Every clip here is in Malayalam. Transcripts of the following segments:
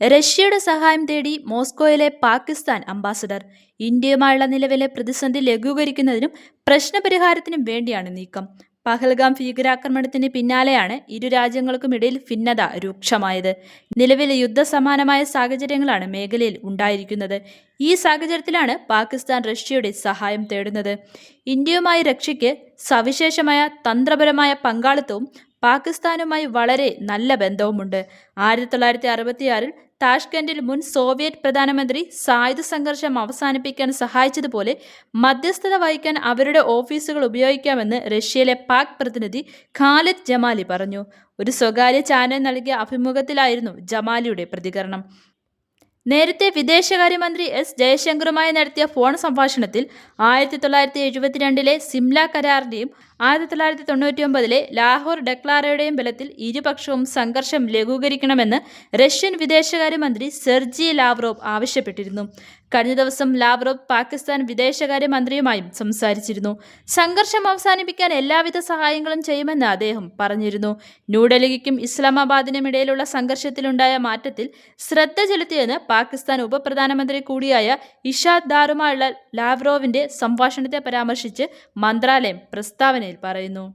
റഷ്യയുടെ സഹായം തേടി മോസ്കോയിലെ പാകിസ്ഥാൻ അംബാസഡർ ഇന്ത്യയുമായുള്ള നിലവിലെ പ്രതിസന്ധി ലഘൂകരിക്കുന്നതിനും പ്രശ്നപരിഹാരത്തിനും വേണ്ടിയാണ് നീക്കം. പഹൽഗാം ഭീകരാക്രമണത്തിന് പിന്നാലെയാണ് ഇരു രാജ്യങ്ങൾക്കുമിടയിൽ ഭിന്നത രൂക്ഷമായത്. നിലവിലെ യുദ്ധസമാനമായ സാഹചര്യങ്ങളാണ് മേഖലയിൽ ഉണ്ടായിരിക്കുന്നത്. ഈ സാഹചര്യത്തിലാണ് പാകിസ്ഥാൻ റഷ്യയുടെ സഹായം തേടുന്നത്. ഇന്ത്യയുമായി റഷ്യയ്ക്ക് സവിശേഷമായ തന്ത്രപരമായ പങ്കാളിത്തവും പാകിസ്ഥാനുമായി വളരെ നല്ല ബന്ധവുമുണ്ട്. ആയിരത്തി തൊള്ളായിരത്തി അറുപത്തിയാറിൽ താഷ്കൻഡിൽ മുൻ സോവിയറ്റ് പ്രധാനമന്ത്രി സായുധ സംഘർഷം അവസാനിപ്പിക്കാൻ സഹായിച്ചതുപോലെ മധ്യസ്ഥത വഹിക്കാൻ അവരുടെ ഓഫീസുകൾ ഉപയോഗിക്കാമെന്ന് റഷ്യയിലെ പാക് പ്രതിനിധി ഖാലിദ് ജമാലി പറഞ്ഞു. ഒരു സ്വകാര്യ ചാനൽ നൽകിയ അഭിമുഖത്തിലായിരുന്നു ജമാലിയുടെ പ്രതികരണം. നേരത്തെ വിദേശകാര്യമന്ത്രി എസ് ജയശങ്കറുമായി നടത്തിയ ഫോൺ സംഭാഷണത്തിൽ ആയിരത്തി തൊള്ളായിരത്തി എഴുപത്തിരണ്ടിലെ സിംല കരാറിന്റെയും ആയിരത്തി തൊള്ളായിരത്തി തൊണ്ണൂറ്റി ഒമ്പതിലെ ലാഹോർ ഡെക്ലാറയുടെയും ബലത്തിൽ ഇരുപക്ഷവും സംഘർഷം ലഘൂകരിക്കണമെന്ന് റഷ്യൻ വിദേശകാര്യമന്ത്രി സെർജി ലാവ്റോവ് ആവശ്യപ്പെട്ടിരുന്നു. കഴിഞ്ഞ ദിവസം ലാവ്റോവ് പാകിസ്ഥാൻ വിദേശകാര്യമന്ത്രിയുമായും സംസാരിച്ചിരുന്നു. സംഘർഷം അവസാനിപ്പിക്കാൻ എല്ലാവിധ സഹായങ്ങളും ചെയ്യുമെന്ന് അദ്ദേഹം പറഞ്ഞിരുന്നു. ന്യൂഡൽഹിക്കും ഇസ്ലാമാബാദിനും ഇടയിലുള്ള സംഘർഷത്തിലുണ്ടായ മാറ്റത്തിൽ ശ്രദ്ധ ചെലുത്തിയെന്ന് പാകിസ്ഥാൻ ഉപപ്രധാനമന്ത്രി കൂടിയായ ഇഷാദ് ദാറുമായുള്ള ലാവ്രോവിന്റെ സംഭാഷണത്തെ പരാമർശിച്ച് മന്ത്രാലയം പ്രസ്താവനയിൽ പറയുന്നു.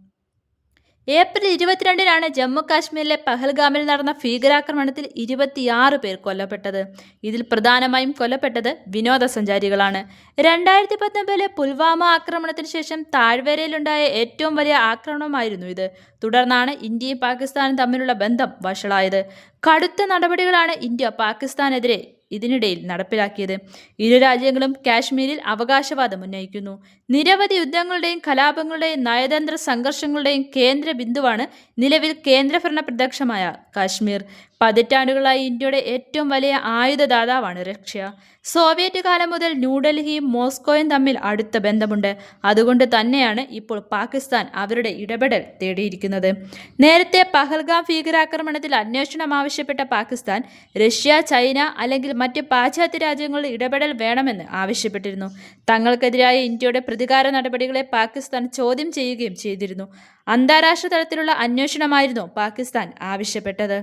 ഏപ്രിൽ ഇരുപത്തിരണ്ടിനാണ് ജമ്മു കാശ്മീരിലെ പഹൽഗാമിൽ നടന്ന ഭീകരാക്രമണത്തിൽ ഇരുപത്തിയാറ് പേർ കൊല്ലപ്പെട്ടത്. ഇതിൽ പ്രധാനമായും കൊല്ലപ്പെട്ടത് വിനോദസഞ്ചാരികളാണ്. രണ്ടായിരത്തി പത്തൊമ്പതിലെ പുൽവാമ ആക്രമണത്തിന് ശേഷം താഴ്വരയിലുണ്ടായ ഏറ്റവും വലിയ ആക്രമണമായിരുന്നു ഇത്. തുടർന്നാണ് ഇന്ത്യയും പാകിസ്ഥാനും തമ്മിലുള്ള ബന്ധം വഷളായത്. കടുത്ത നടപടികളാണ് ഇന്ത്യ പാകിസ്ഥാനെതിരെ ഇതിനിടയിൽ നടപ്പിലാക്കിയത്. ഇരു രാജ്യങ്ങളും കാശ്മീരിൽ അവകാശവാദം ഉന്നയിക്കുന്നു. നിരവധി യുദ്ധങ്ങളുടെയും കലാപങ്ങളുടെയും നയതന്ത്ര സംഘർഷങ്ങളുടെയും കേന്ദ്ര ബിന്ദുവാണ് നിലവിൽ കേന്ദ്രഭരണ പ്രത്യക്ഷമായ കാശ്മീർ. പതിറ്റാണ്ടുകളായി ഇന്ത്യയുടെ ഏറ്റവും വലിയ ആയുധദാതാവാണ് റഷ്യ. സോവിയറ്റ് കാലം മുതൽ ന്യൂഡൽഹിയും മോസ്കോയും തമ്മിൽ അടുത്ത ബന്ധമുണ്ട്. അതുകൊണ്ട് തന്നെയാണ് ഇപ്പോൾ പാകിസ്ഥാൻ അവരുടെ ഇടപെടൽ തേടിയിരിക്കുന്നത്. നേരത്തെ പഹൽഗാം ഭീകരാക്രമണത്തിൽ അന്വേഷണം ആവശ്യപ്പെട്ട പാകിസ്ഥാൻ റഷ്യ ചൈന അല്ലെങ്കിൽ മറ്റ് പാശ്ചാത്യ രാജ്യങ്ങളുടെ ഇടപെടൽ വേണമെന്ന് ആവശ്യപ്പെട്ടിരുന്നു. തങ്ങൾക്കെതിരായ ഇന്ത്യയുടെ പ്രതികാര നടപടികളെ പാകിസ്ഥാൻ ചോദ്യം ചെയ്യുകയും ചെയ്തിരുന്നു. അന്താരാഷ്ട്ര തലത്തിലുള്ള അന്വേഷണമായിരുന്നു പാകിസ്ഥാൻ ആവശ്യപ്പെട്ടത്.